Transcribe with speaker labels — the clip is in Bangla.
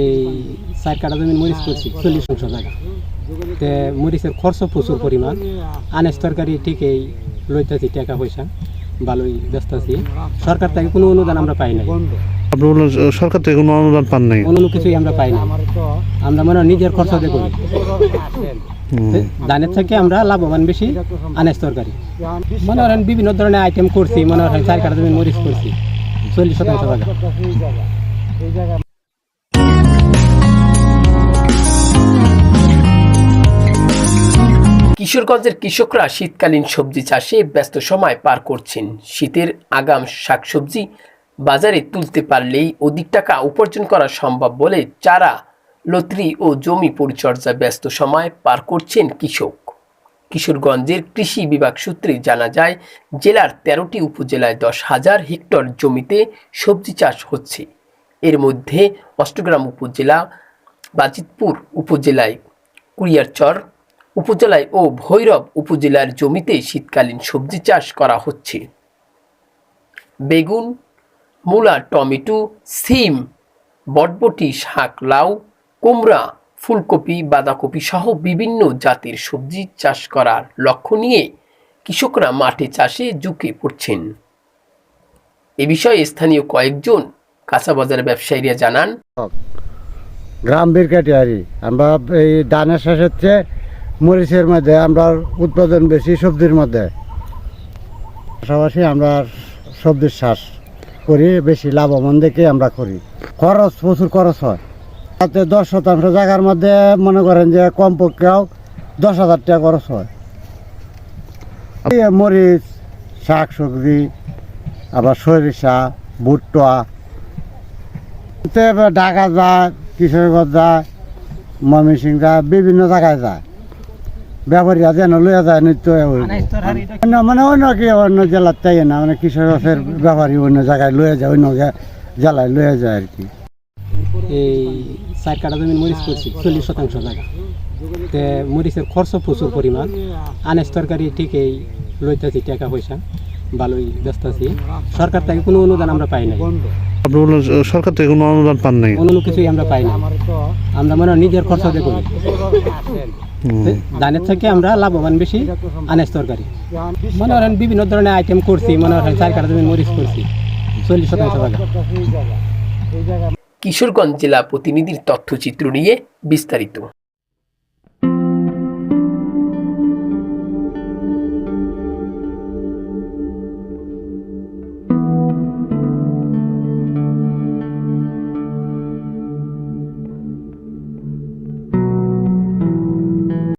Speaker 1: এই চার কাটা জমি মরিচ করছি চল্লিশ শতাংশ জায়গা। তে মরিচের খরচ প্রচুর পরিমাণ। আনেস তরকারি ঠিক এই লইতেছি টাকা পয়সা ভালোই ব্যস্ত আছি সরকার থেকে কোনো অনুদান আমরা পাই নাই।
Speaker 2: আপনি সরকার থেকে কোনো অনুদান পান নাই?
Speaker 1: অন্য কিছুই আমরা পাই না আমরা মনে হয় নিজের খরচ দিয়ে করি ধানের থেকে আমরা লাভবান বেশি আনেস তরকারি। মনে করেন বিভিন্ন ধরনের আইটেম করছি মনে করেন চার কাটা জমি মরিচ করছি চল্লিশ শতাংশ জায়গা।
Speaker 3: কিশোরগঞ্জের কৃষকরা শীতকালীন সবজি চাষে ব্যস্ত সময় পার করছেন। শীতের আগাম শাকসবজি বাজারে তুলতে পারলেই অধিক টাকা উপার্জন করা সম্ভব বলে চারা, লত্রি ও জমি পরিচর্যা ব্যস্ত সময় পার করছেন কৃষক। কিশোরগঞ্জের কৃষি বিভাগ সূত্রে জানা যায়, জেলার তেরোটি উপজেলায় দশ হাজার হেক্টর জমিতে সবজি চাষ হচ্ছে। এর মধ্যে অষ্টগ্রাম উপজেলা, বাজিতপুর উপজেলায় কুড়িয়ারচর উপজেলায় ও ভৈরব উপজেলার জমিতে শীতকালীন সবজি চাষ করা হচ্ছে। বেগুন, মূলা, টমেটো, সিম, বটবটি, শাক, লাউ, কুমড়া, ফুলকপি, বাঁধাকপি সহ বিভিন্ন জাতের সবজি চাষ করার লক্ষ্য নিয়ে কৃষকরা মাঠে চাষে ঝুঁকে পড়ছেন। এ বিষয়ে স্থানীয় কয়েকজন কাঁচাবাজার ব্যবসায়ীরা জানান,
Speaker 4: গ্রাম বিরকাটিয়ারি, আমরা এই ধানের চাষের চেয়ে মরিচের মধ্যে আমরা উৎপাদন বেশি সবজির মধ্যে। পাশাপাশি আমরা সবজির চাষ করি, বেশি লাভবান দেখে আমরা করি। খরচ, প্রচুর খরচ হয়। তাতে দশ শতাংশ জায়গার মধ্যে মনে করেন যে কমপক্ষেও দশ হাজার টাকা খরচ হয়। মরিচ শাক সবজি আবার সরিষা, ভুট্টা। ঢাকা যায়, কিশোরগঞ্জ যায় ময়মনসিং যায়, বিভিন্ন জায়গায় যায়। ব্যাপারীরা যেন লইয়া যায় নিত্য অন্য মানে অন্য কি অন্য জেলার তাই না মানে কিশোরগঞ্জের ব্যাপারী অন্য জায়গায় লইয়া যায় অন্য জেলায় লইয়া যায় আর কি।
Speaker 1: এই চার কাটা জমি মরিচ করছি চল্লিশ শতাংশ জায়গা। তে মরিচের খরচ প্রচুর পরিমাণ। আনেস তরকারি ঠিক এই লইতেছি টাকা পয়সা ভালোই ব্যস্ত আছি সরকার থেকে কোনো অনুদান আমরা পাই নাই।
Speaker 2: আপনি বললেন সরকার থেকে কোনো অনুদান পান নাই।
Speaker 1: অন্য কিছুই আমরা পাই না আমরা মনে হয় নিজের খরচ দিয়ে করি।
Speaker 2: হুম।
Speaker 1: তে ধানের থেকে আমরা লাভবান বেশি আনেস তরকারি। মনে করেন বিভিন্ন ধরনের আইটেম করছি মনে করেন চার কাটা জমি মরিচ করছি চল্লিশ শতাংশ টাকা
Speaker 3: কিশোরগঞ্জ জেলা প্রতিনিধির তথ্যচিত্র নিয়ে বিস্তারিত।